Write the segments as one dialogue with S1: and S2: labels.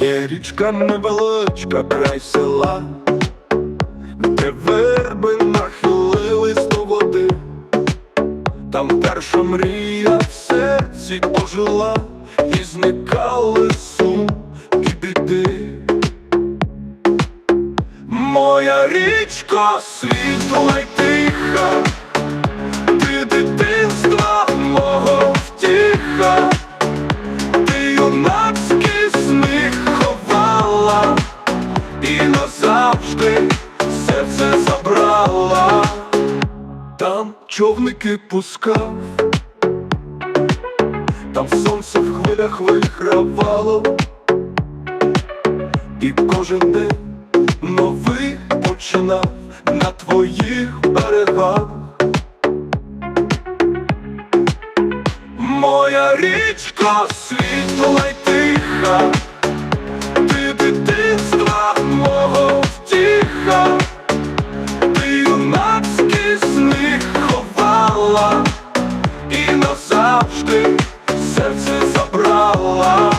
S1: Є річка невеличка, край села, де верби нахилились до води, там перша мрія в серці пожила, і зникали сум і біди. Моя річка світла там човники пускав, там сонце в хвилях вигравало, і кожен день новий починав на твоїх берегах. Моя річка світла й тиха, назавжди серце забрала.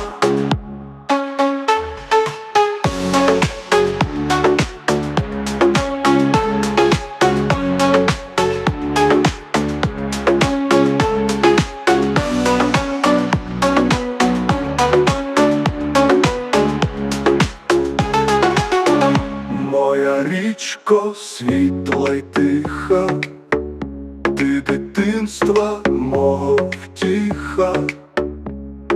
S1: Моя річко світла й тиха, ти дитинства мого втіха,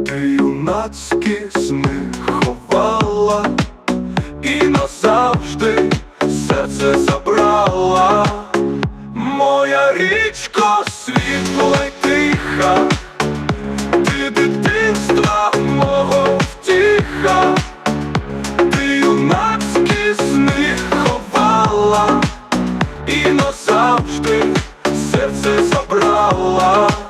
S1: ти юнацькі сни ховала і назавжди серце забрала. Моя річко світла й тиха, ти дитинства мого втіха. Ти юнацькі сни ховала і назавжди серце забрала.